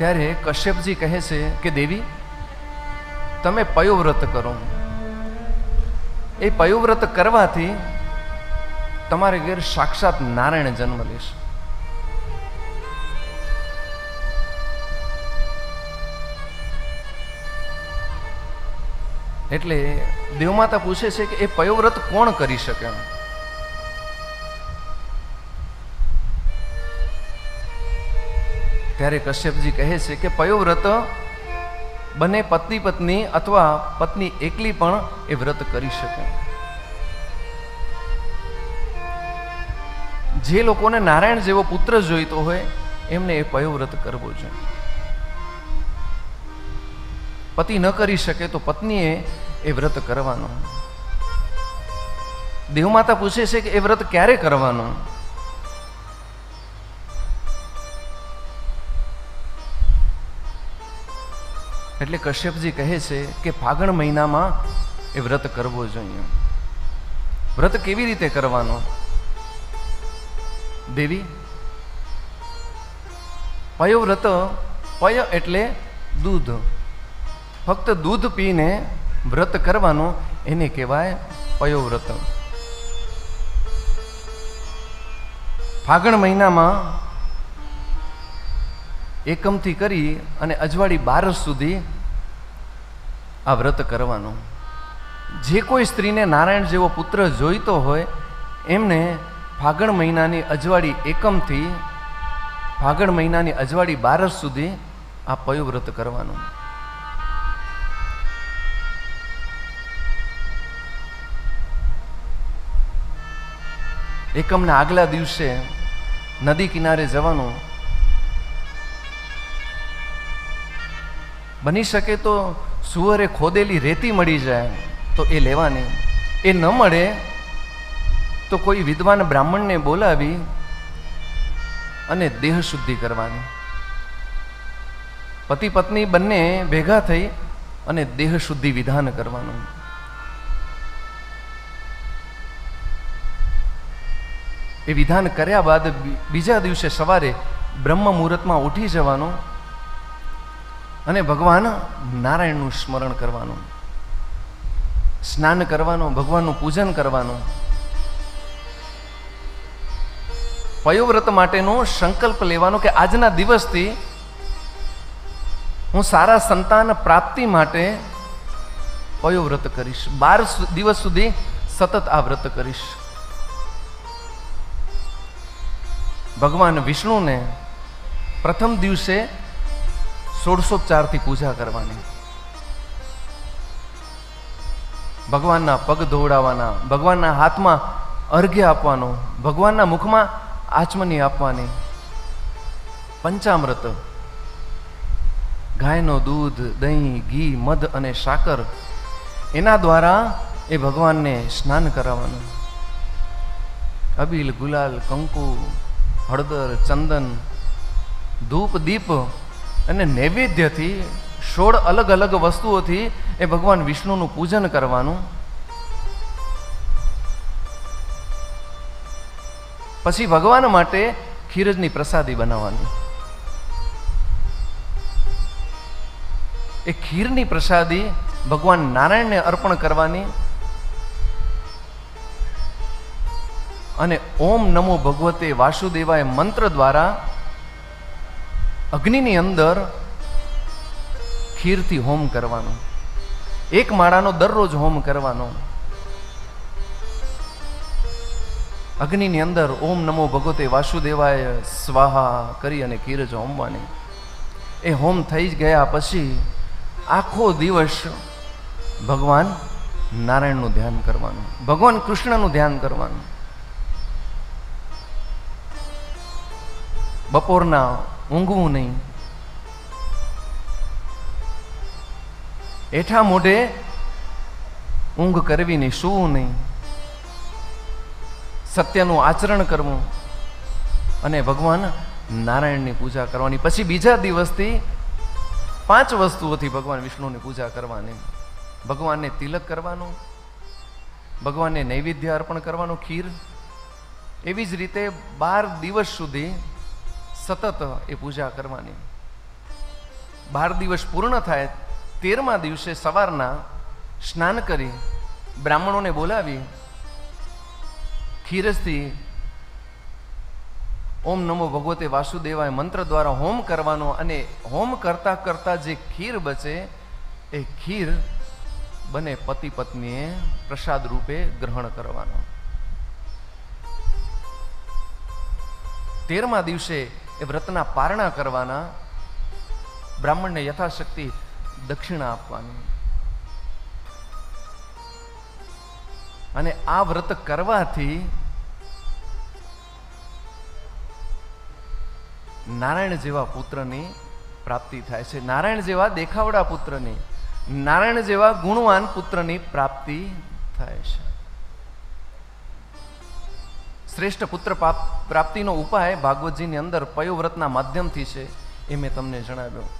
ત્યારે કશ્યપજી કહે છે કે, દેવી, તમે પયોવ્રત કરો. એ પયોવ્રત કરવાથી તમારે ઘેર સાક્ષાત નારાયણ જન્મ લેશે. એટલે દેવમાતા પૂછે છે કે, એ પયોવ્રત કોણ કરી શકે? એમ ત્યારે કશ્યપજી કહે છે કે પયોવ્રત બંને પત્ની પત્ની અથવા પત્ની એકલી પણ એ વ્રત કરી શકે. જે લોકોને નારાયણ જેવો પુત્ર જોઈતો હોય, એમને એ પયોવ્રત કરવો જોઈએ. પતિ ન કરી શકે તો પત્નીએ એ વ્રત કરવાનું. દેવમાતા પૂછે છે કે એ વ્રત ક્યારે કરવાનું? એટલે કશ્યપજી કહે છે કે ફાગણ મહિનામાં એ વ્રત કરવો જોઈએ. વ્રત કેવી રીતે કરવાનો? દેવી? પયો વ્રત, પય એટલે દૂધ. ફક્ત દૂધ પીને વ્રત કરવાનું એને કહેવાય પયો વ્રત. ફાગણ મહિનામાં એકમથી કરી અને અજવાળી બારસ સુધી આ વ્રત કરવાનું. જે કોઈ સ્ત્રીને નારાયણ જેવો પુત્ર જોઈતો હોય, એમને ફાગણ મહિનાની અજવાળી એકમથી ફાગણ મહિનાની અજવાળી બારસ સુધી આ પયો વ્રત કરવાનું. એકમના આગલા દિવસે નદી કિનારે જવાનું બની શકે તો સુવરે ખોદેલી રેતી મળી જાય, તો એ લેવાની. એ ન મળે તો કોઈ વિદ્વાન બ્રાહ્મણને બોલાવી અને દેહ શુદ્ધિ કરવાની. પતિ પત્ની બંને ભેગા થઈ અને દેહ શુદ્ધિ વિધાન કરવાનું. એ વિધાન કર્યા બાદ બીજા દિવસે સવારે બ્રહ્મ મુહૂર્તમાં ઉઠી જવાનું અને ભગવાન નારાયણનું સ્મરણ કરવાનું, સ્નાન કરવાનું, ભગવાનનું પૂજન કરવાનું. પયોવ્રત માટેનો સંકલ્પ લેવાનો કે આજના દિવસથી હું સારા સંતાન પ્રાપ્તિ માટે પયોવ્રત કરીશ. બાર દિવસ સુધી સતત આ વ્રત કરીશ. ભગવાન વિષ્ણુને પ્રથમ દિવસે ષોડશોપચારથી પૂજા કરવાની. ભગવાનના પગ ધોવડાવવાના ભગવાનના હાથમાં અર્ઘ્ય આપવાનો, ભગવાનના મુખમાં આચમની આપવાની. પંચામૃત, ગાયનો દૂધ, દહીં, ઘી, મધ અને સાકર, એના દ્વારા એ ભગવાનને સ્નાન કરાવવાનું. અબીલ ગુલાલ, કંકુ, હળદર, ચંદન, ધૂપ, દીપ અને નૈવેદ્યથી સોળ અલગ અલગ વસ્તુઓથી એ ભગવાન વિષ્ણુનું પૂજન કરવાનું. પછી ભગવાન માટે ખીરજની પ્રસાદી બનાવવાની. એ ખીરની પ્રસાદી ભગવાન નારાયણને અર્પણ કરવાની અને ઓમ નમો ભગવતે વાસુદેવાય મંત્ર દ્વારા અગ્નિની અંદર ખીરથી હોમ કરવાનો. એક માળાનો દરરોજ હોમ કરવાનો. અગ્નિની અંદર ઓમ નમો ભગવતે વાસુદેવાય સ્વાહા કરી અને ખીર જ હોમવાની. એ હોમ થઈ જ ગયા પછી આખો દિવસ ભગવાન નારાયણનું ધ્યાન કરવાનું, ભગવાન કૃષ્ણનું ધ્યાન કરવાનું. બપોરના ઊંઘવું નહીં. એઠા મોઢે ઊંઘ કરવી નહીં, સૂવું નહીં. સત્યનું આચરણ કરવું અને ભગવાન નારાયણની પૂજા કરવાની. પછી બીજા દિવસથી પાંચ વસ્તુઓથી ભગવાન વિષ્ણુની પૂજા કરવાની. ભગવાનને તિલક કરવાનું, ભગવાનને નૈવેદ્ય અર્પણ કરવાનું ખીર. એવી જ રીતે બાર દિવસ સુધી સતત એ પૂજા કરવાની. બાર દિવસ પૂર્ણ થાય, તેરમા દિવસે સવારના સ્નાન કરી બ્રાહ્મણોને બોલાવી, ખીરસથી ઓમ નમો ભગવતે વાસુદેવાય મંત્ર દ્વારા હોમ કરવાનો અને હોમ કરતા કરતા જે ખીર બચે, એ ખીર બને પતિ પત્નીએ પ્રસાદ રૂપે ગ્રહણ કરવાનો. તેરમા દિવસે એ વ્રતના પારણા કરવાના બ્રાહ્મણને યથાશક્તિ દક્ષિણા આપવાની. અને આ વ્રત કરવાથી નારાયણ જેવા પુત્રની પ્રાપ્તિ થાય છે. નારાયણ જેવા દેખાવડા પુત્રની, નારાયણ જેવા ગુણવાન પુત્રની પ્રાપ્તિ થાય છે. શ્રેષ્ઠ પુત્ર પ્રાપ્તિનો ઉપાય ભાગવતજીની અંદર પયોવ્રતના માધ્યમથી છે એ મેં તમને જણાવ્યો.